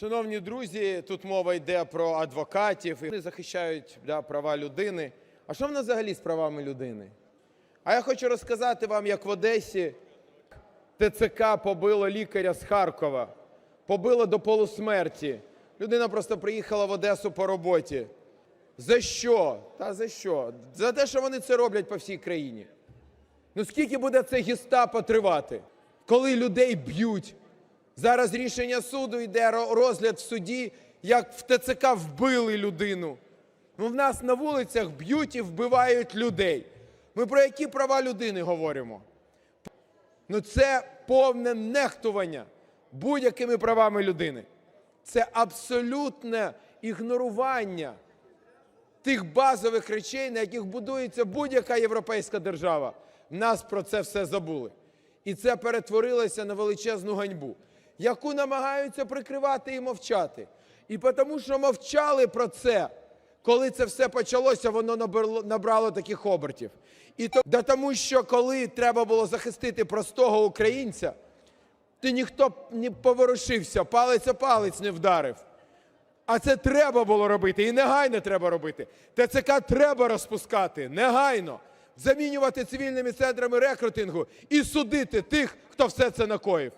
Шановні друзі, тут мова йде про адвокатів. і Вони захищають да, права людини. А що в нас взагалі з правами людини? А я хочу розказати вам, як в Одесі ТЦК побило лікаря з Харкова, побило до полусмерті. Людина просто приїхала в Одесу по роботі. За що? Та за що? За те, що вони це роблять по всій країні. Ну скільки буде це гестапо тривати, коли людей б'ють? Зараз рішення суду йде розгляд в суді, як в ТЦК вбили людину. Ну, в нас на вулицях б'ють і вбивають людей. Ми про які права людини говоримо? Ну це повне нехтування будь-якими правами людини. Це абсолютне ігнорування тих базових речей, на яких будується будь-яка європейська держава. Нас про це все забули. І це перетворилося на величезну ганьбу, яку намагаються прикривати і мовчати. І тому, що мовчали про це, коли це все почалося, воно набрало, таких обертів. І то, да тому, що коли треба було захистити простого українця, то ніхто не поворушився, палець о палець не вдарив. А це треба було робити, і негайно треба робити. ТЦК треба розпускати негайно, замінювати цивільними центрами рекрутингу і судити тих, хто все це накоїв.